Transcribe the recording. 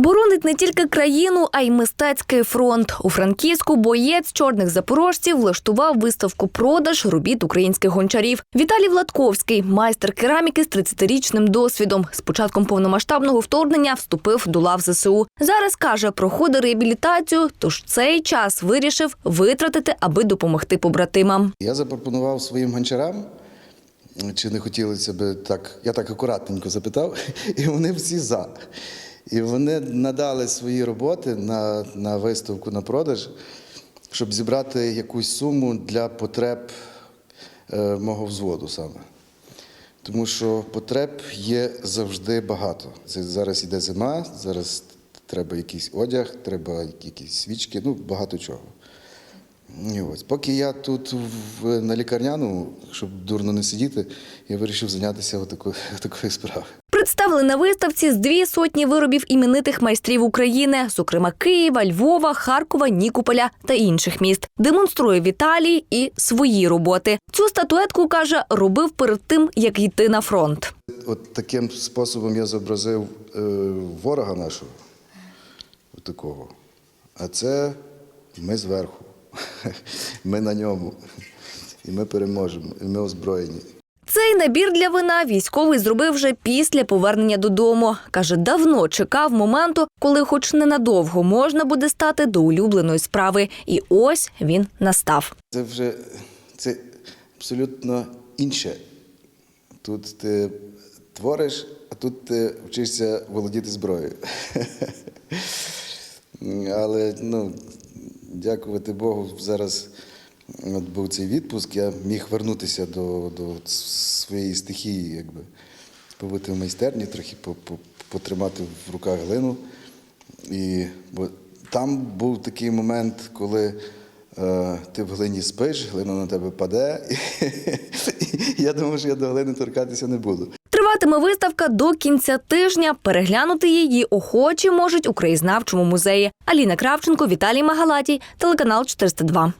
Боронить не тільки країну, а й мистецький фронт. У Франківську боєць чорних запорожців влаштував виставку продаж робіт українських гончарів. Віталій Владковський, майстер кераміки з 30-річним досвідом. З початком повномасштабного вторгнення вступив до лав ЗСУ. Зараз каже, проходить реабілітацію, тож цей час вирішив витратити, аби допомогти побратимам. Я запропонував своїм гончарам, чи не хотілося би так, я так акуратненько запитав, і вони всі за. І вони надали свої роботи на, на виставку на продаж, щоб зібрати якусь суму для потреб е, мого взводу саме. Тому що потреб є завжди багато. Це зараз іде зима, зараз треба якийсь одяг, треба якісь свічки, ну багато чого. І ось, поки я тут в, на лікарняному, щоб дурно не сидіти, я вирішив зайнятися такою справою. Представили на виставці з дві сотні виробів іменитих майстрів України, зокрема Києва, Львова, Харкова, Нікополя та інших міст. Демонструє Віталій і свої роботи. Цю статуетку каже, робив перед тим, як йти на фронт. От таким способом я зобразив е, ворога нашого, такого. А це ми зверху. Ми на ньому. І ми переможемо, і ми озброєні. Цей набір для вина військовий зробив вже після повернення додому. Каже, давно чекав моменту, коли, хоч ненадовго, можна буде стати до улюбленої справи. І ось він настав. Це вже це абсолютно інше. Тут ти твориш, а тут ти вчишся володіти зброєю. Але ну, дякувати Богу, зараз от був цей відпуск, я міг вернутися до, до своєї стихії, якби побути в майстерні, трохи по- по- потримати в руках глину. І бо там був такий момент, коли е, ти в глині спиш, глина на тебе паде. І я думав, що я до глини торкатися не буду. Триватиме виставка до кінця тижня. Переглянути її охочі можуть у краєзнавчому музеї. Аліна Кравченко, Віталій Магалатій, телеканал 402.